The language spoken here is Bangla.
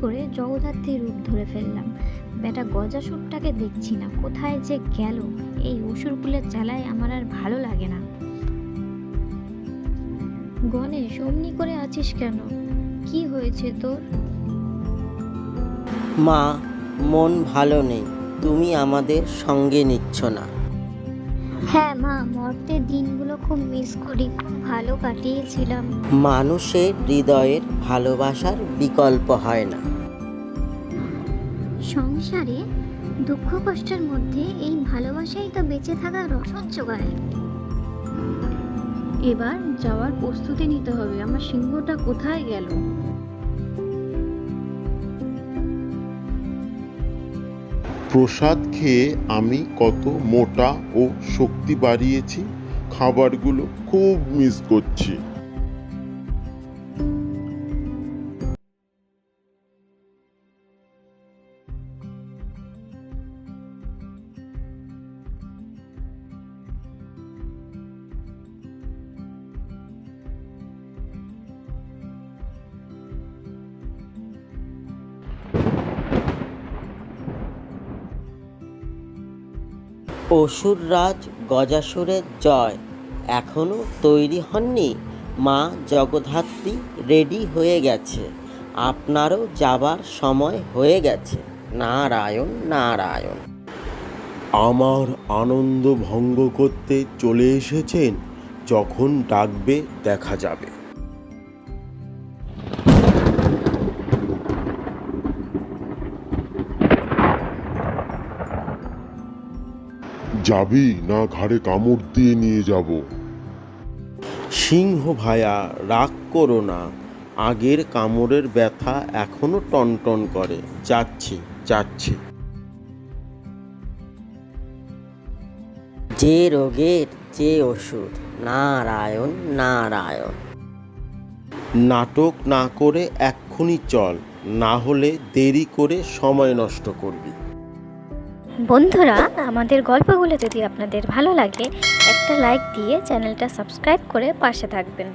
করে জগদ্ধাত্রীর রূপ ধরে ফেললাম। বেটা গজাসুরটাকে দেখছি না, কোথায় যে গেল? এই অসুরগুলোর জ্বালায় আমার আর ভালো লাগে না। গণেশ, অমনি করে আছিস কেন? কি হয়েছে তোর? মা, মন ভালো নেই। তুমি আমাদের সঙ্গে নিচ্ছ না। হ্যাঁ মা মর্তের দিনগুলো খুব মিস করি খুব ভালো কাটিয়েছিলাম। মানুষের হৃদয়ের ভালোবাসার বিকল্প হয় না। সংসারে দুঃখ কষ্টের মধ্যে এই ভালোবাসাই তো বেঁচে থাকার রসদ যোগায়। এবার যাওয়ার প্রস্তুতি নিতে হবে আমার সিংহটা কোথায় গেল? প্রসাদ খেয়ে আমি কত মোটা ও শক্তি বাড়িয়েছি। খাবারগুলো খুব মিস করছি। অসুররাজ গজাসুরের জয়। এখনও তৈরি হননি। মা জগদ্ধাত্রী রেডি হয়ে গেছে। আপনারও যাবার সময় হয়ে গেছে। নারায়ণ নারায়ণ। আমার আনন্দ ভঙ্গ করতে চলে এসেছেন, যখন ডাকবে দেখা যাবে। যাবি না ঘাড়ে কামড় দিয়ে নিয়ে যাব? সিংহ ভায়া রাগ করো না। আগের কামড়ের ব্যথা এখনও টনটন করে। যাচ্ছি যাচ্ছি। যে রোগের যে ওষুধ নারায়ণ নারায়ণ। নাটক না করে এক্ষুনি চল না হলে দেরি করে সময় নষ্ট করবি। বন্ধুরা, আমাদের গল্পগুলো যদি আপনাদের ভালো লাগে, একটা লাইক দিয়ে চ্যানেলটা সাবস্ক্রাইব করে পাশে থাকবেন।